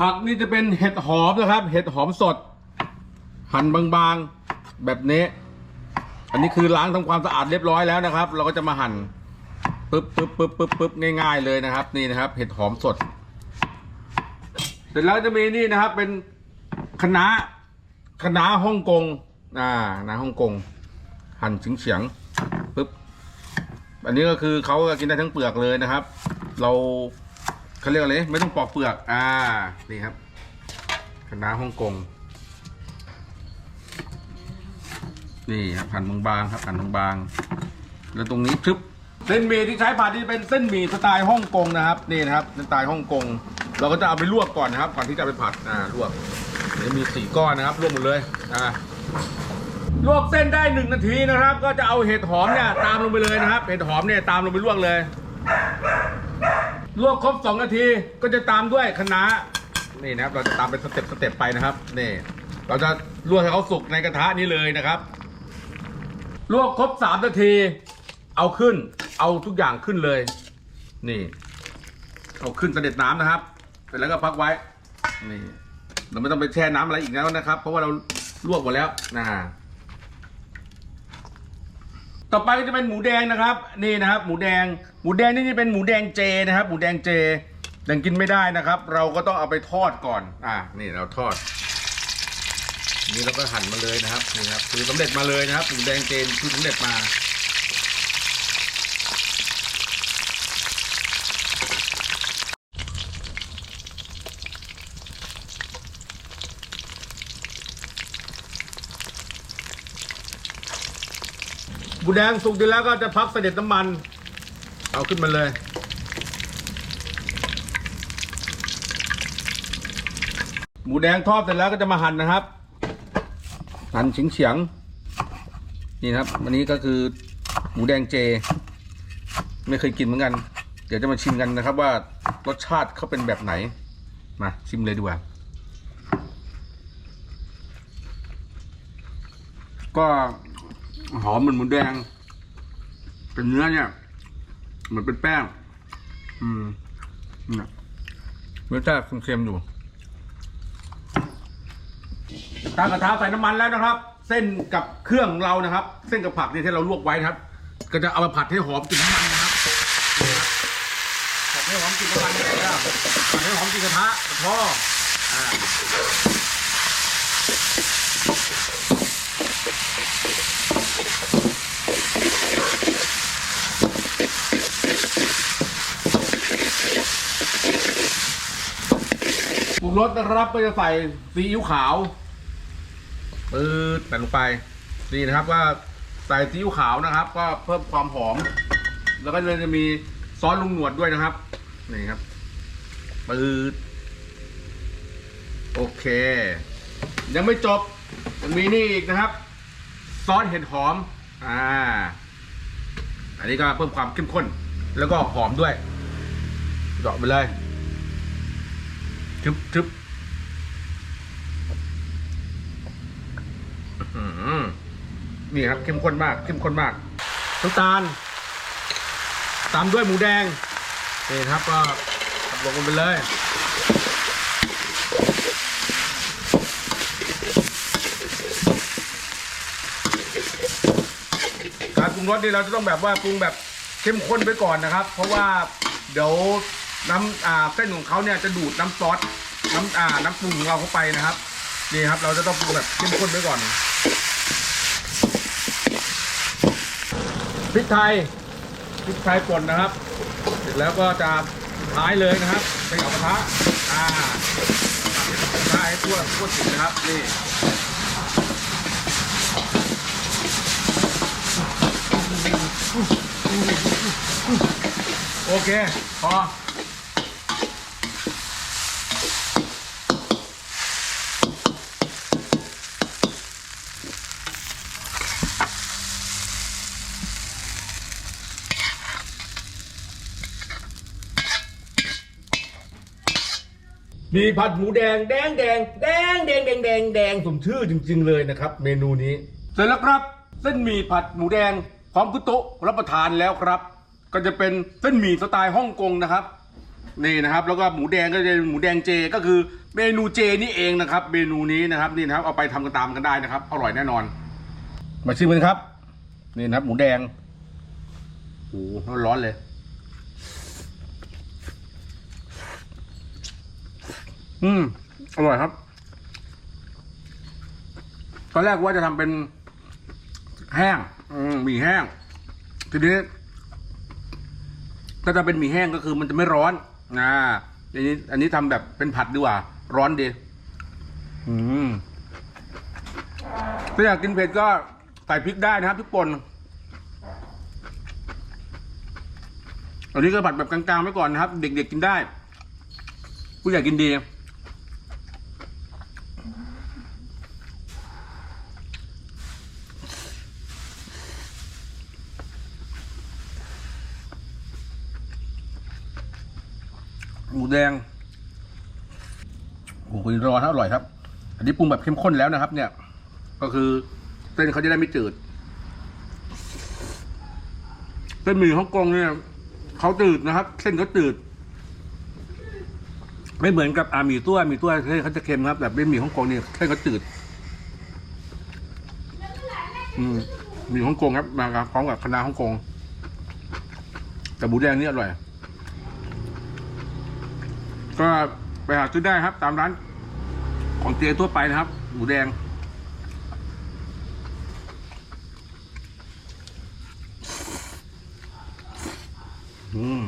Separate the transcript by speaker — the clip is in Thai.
Speaker 1: ผักนี่จะเป็นเห็ดหอมนะครับ เห็ดหอมสด หั่นบางๆแบบนี้ อันนี้คือล้างทำความสะอาดเรียบร้อยแล้วนะครับ เราก็จะมาหั่นปึ๊บปึ๊บปึ๊บปึ๊บปึ๊บง่าย ๆ เลยนะครับ นี่นะครับ เห็ดหอมสด เสร็จแล้วจะมีนี่นะครับ เป็นคะน้าคะน้าฮ่องกงอ่าคะน้าฮ่องกง หั่นเฉียงเฉียงๆปึ๊บอันนี้ก็คือเขาก็กินได้ทั้งเปลือกเลยนะครับ เรา เขาเรียกอะไรไม่ต้องปอกเปลือก อ่า นี่ครับคะน้าฮ่องกง นี่ครับหั่นบางๆครับหั่นบางๆแล้วตรงนี้ชึบเส้นหมี่ที่ใช้ผัดนี่เป็นเส้นหมี่สไตล์ฮ่องกงนะครับ นี่นะครับสไตล์ฮ่องกง เราก็จะเอาไปลวกก่อนนะครับ ก่อนที่จะไปผัดอ่าลวกเดี๋ยวมีสี่ก้อนนะครับลวกหมดเลยอ่าลวกเส้นได้หนึ่งนาทีนะครับ ก็จะเอาเห็ดหอมเนี่ยตามลงไปเลยนะครับ เห็ดหอมเนี่ยตามลงไปลวกเลย ลวกครบสองนาทีก็จะตามด้วยคะน้านี่นะครับเราจะตามเป็นสเต็ปสเต็ปไปนะครับนี่เราจะลวกให้เขาสุกในกระทะนี้เลยนะครับลวกครบสามนาที เอาขึ้น เอาทุกอย่างขึ้นเลย นี่ เอาขึ้นเสด็จน้ำนะครับเสร็จแล้วก็พักไว้ นี่ เราไม่ต้องไปแช่น้ำอะไรอีกแล้วนะครับ เพราะว่าเราลวกหมดแล้วนะ ต่อไปก็จะเป็นหมูแดงนะครับ นี่นะครับ หมูแดง หมูแดงนี่จะเป็นหมูแดงเจนะครับ หมูแดงเจยังกินไม่ได้นะครับ เราก็ต้องเอาไปทอดก่อน อ่านี่เราทอด นี่เราก็หั่นมาเลยนะครับนี่ครับคือสำเร็จมาเลยนะครับหมูแดงเจนคือสำเร็จมา หมูแดงสุกดีแล้วก็จะพักเสด็จน้ำมัน เอาขึ้นมาเลย หมูแดงทอดเสร็จแล้วก็จะมาหั่นนะครับ หั่นเฉียงเฉียงๆนี่ครับอันนี้ก็คือหมูแดงเจ ไม่เคยกินเหมือนกัน เดี๋ยวจะมาชิมกันนะครับว่ารสชาติเขาเป็นแบบไหน มาชิมเลยดีกว่าก็ หอมเหมือนหมูแดง เป็นเนื้อเนี่ยเหมือนเป็นแป้ง อืมเนี่ยรสชาติเค็มๆอยู่ตั้งกระทะใส่น้ำมันแล้วนะครับ เส้นกับเครื่องของเรานะครับ เส้นกับผักเนี่ยที่เราลวกไว้นะครับ ก็จะเอามาผัดให้หอมกลิ่นน้ำมันนะครับนี่ครับผัดให้หอมกลิ่นน้ำมันนะครับผัดให้หอมกลิ่นกระทะกระท้ออ่า รสนะครับก็จะใส่ซีอิ๊วขาวปื๊ดใส่ลงไปนี่นะครับว่าใส่ซีอิ๊วขาวนะครับ ก็เพิ่มความหอม แล้วก็เลยจะมีซอสลุงหนวดด้วยนะครับนี่ครับปื๊ดโอเค ยังไม่จบยังมีนี่อีกนะครับ ซอสเห็ดหอมอ่า อันนี้ก็เพิ่มความเข้มข้น แล้วก็หอมด้วยเจาะไปเลยึบทึบนี่ครับเข้มข้นมากเข้มข้นมากน้ำตาลตามด้วยหมูแดงนี่ครับก็ลงไปเลยการปรุงรสนี่เราจะต้องแบบว่าปรุงแบบเข้มข้นไปก่อนนะครับ เพราะว่าเดี๋ยว น้ำอ่าเส้นของเขาเนี่ยจะดูดน้ำซอสน้ำอ่าน้ำปรุงของเราเข้าไปนะครับนี่ครับ เราจะต้องปรุงแบบเข้มข้นไปก่อนพริกไทยพริกไทยป่นนะครับ เสร็จแล้วก็จะท้ายเลยนะครับไปเอากระทะอ่ากะทะให้ทั่วทั่วถึงนะครับนี่โอเค พอ มีผัดหมูแดงแดงแดงแดงแดงแดงแดงแดงสมชื่อจริง ๆ เลยนะครับ เมนูนี้ เสร็จแล้วครับเส้นหมี่ผัดหมูแดงพร้อมกุโตะรับประทานแล้วครับ ก็จะเป็นเส้นหมี่สไตล์ฮ่องกงนะครับนี่นะครับ แล้วก็หมูแดงก็จะเป็นหมูแดงเจ ก็คือเมนูเจนี่เองนะครับ เมนูนี้นะครับนี่นะครับเอาไปทำกันตามกันได้นะครับ อร่อยแน่นอน มาชิมกันครับ นี่นะครับ หมูแดงโอ้โหร้อนเลย อืมอร่อยครับ ตอนแรกว่าจะทำเป็นแห้ง อืมหมี่แห้ง ทีนี้ถ้าจะเป็นหมี่แห้งก็คือมันจะไม่ร้อนนะอันนี้ อันนี้ทำแบบเป็นผัดดีกว่า ร้อนดีอืมถ้าอยากกินเผ็ดก็ใส่พริกได้นะครับพริกป่นอันนี้ก็ผัดแบบกลางๆไว้ก่อนนะครับ เด็กๆกินได้ ผู้ใหญ่กินดี หมูแดงโอ้โหรอนะอร่อยครับ อันนี้ปรุงแบบเข้มข้นแล้วนะครับ เนี่ย ก็คือเส้นเขาจะได้ไม่จืดเส้นหมี่ฮ่องกงเนี่ยเขาจืดนะครับ เส้นเขาจืด ไม่เหมือนกับอาหมี่ตัวหมี่ตัวเส้นเขาจะเค็มครับ แบบเป็นหมี่ฮ่องกงเนี่ยเส้นเขาจืด อืมหมี่ฮ่องกงครับมาพร้อมกับคณะน้าฮ่องกงแต่หมูแดงนี่อร่อย ก็ไปหาซื้อได้ครับ ตามร้าน ของเตียทั่วไปนะครับ หมูแดง อืม